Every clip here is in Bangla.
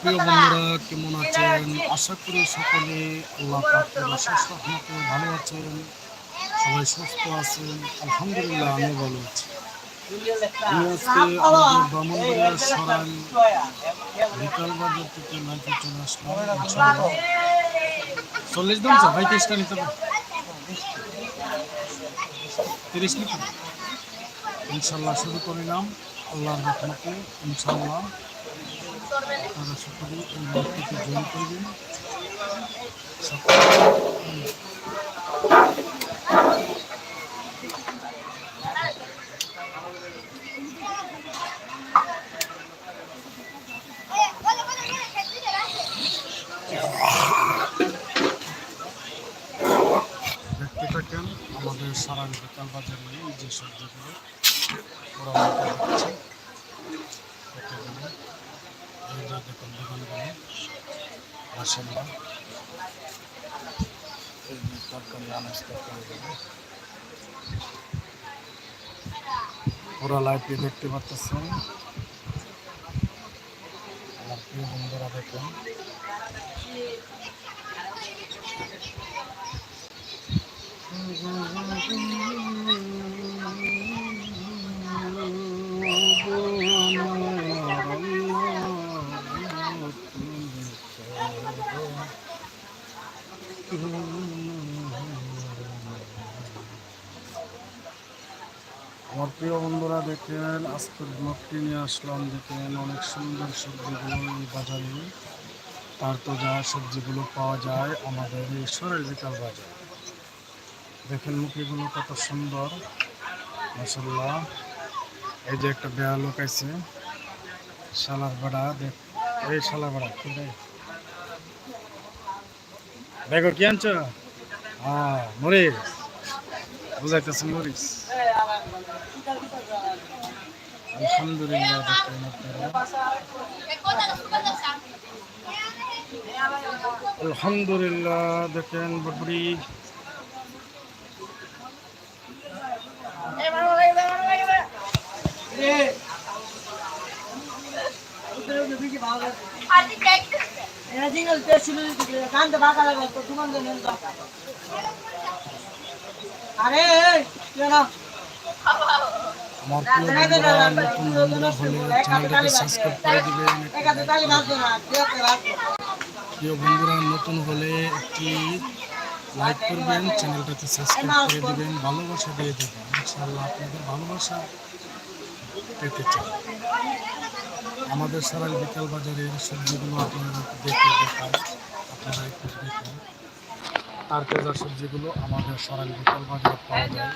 প্রিয় বন্ধুরা, কেমন আছেন? আশা করি সকলে আল্লাহ অশেষ রহমতে ভালো আছেন, সবাই সুস্থ আছেন। আলহামদুলিল্লাহ আমি ভালো আছি। আমি আজকে আমাদের ব্রাহ্মণবাড়িয়ার সরাই বিকাল বাজার থেকে চলে আসলাম চল্লিশ দাম স্যার ভাই নিতে পারেন তিরিশ নিতে ইনশাল্লাহ শুরু করিলাম। আল্লাহর রহমতে ইনশাল্লাহ আপনারা সকলে এই লাইভটিতে জয়েন করবেন দেখতে থাকেন আমাদের সারা বিকাল বাজারে এই যে সবজিগুলো ওরা আমাকে দেখুন দোকানগুলো লাইভে দেখতে পাচ্ছেন প্রিয় বন্ধুরা দেখুন। আমার প্রিয় বন্ধুরা দেখেন, আজকের ব্লগটি নিয়ে আসলাম, দেখেন অনেক সুন্দর সবজিগুলো এই বাজারে। তার তো যা সবজিগুলো পাওয়া যায় আমাদের এই সরেল বিকাল বাজার। দেখেন মুখিগুলো কত সুন্দর মাসাল্লাহ এই যে একটা বেয়া লোক আছে শালার বেড়া, দেখ, এই শালার বেড়া, কি রে? দেখো কি আনছ? হ্যাঁ মরিস বুঝাইতেছে মরিস আলহামদুলিল্লাহ দেখেন আপনারা আলহামদুলিল্লাহ, দেখেন জিঙ্গল পেয়েছি গানটা বাঁকা লাগবে তো তোমার জন্য আরে কেন আমার প্রিয় বন্ধুরা নতুন বন্ধুরা হলে চ্যানেলটাকে সাবস্ক্রাইব করে দিবেন একাতে তালি বাঁধবে না কেউ রাখবে প্রিয় বন্ধুরা নতুন হলে একটি লাইক করবেন চ্যানেলটাতে সাবস্ক্রাইব করে দিবেন ভালোবাসা দিয়ে দেবেন। ইনশাআল্লাহ আপনাদের ভালোবাসা পেতে চাই। আমাদের সারাল বিকাল বাজারের সবজিগুলো আপনারা দেখে দেখায় আপনারা একটু দেখুন। তার তাজা সবজিগুলো আমাদের সরাল বিকাল বাজারে পাওয়া যায়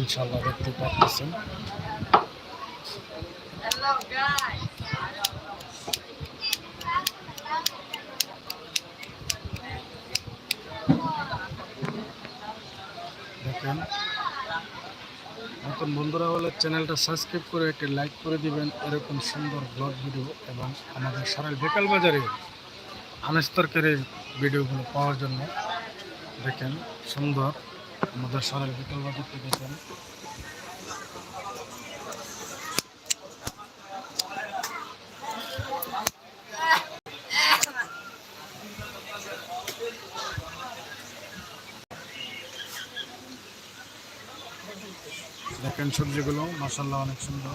ইনশাল্লাহ দেখতে পাচ্ছেন দেখেন, নতুন বন্ধুরা হলে চ্যানেলটা সাবস্ক্রাইব করে একটি লাইক করে দিবেন। এরকম সুন্দর ব্লগ ভিডিও এবং আমাদের সারাল বিকাল বাজারে। আনাজ তরকারির ভিডিওগুলো পাওয়ার জন্য দেখেন সুন্দর আমাদের বিকাল বাজারটি দেখেন দেখেন সবজিগুলো মাসাল্লাহ অনেক সুন্দর।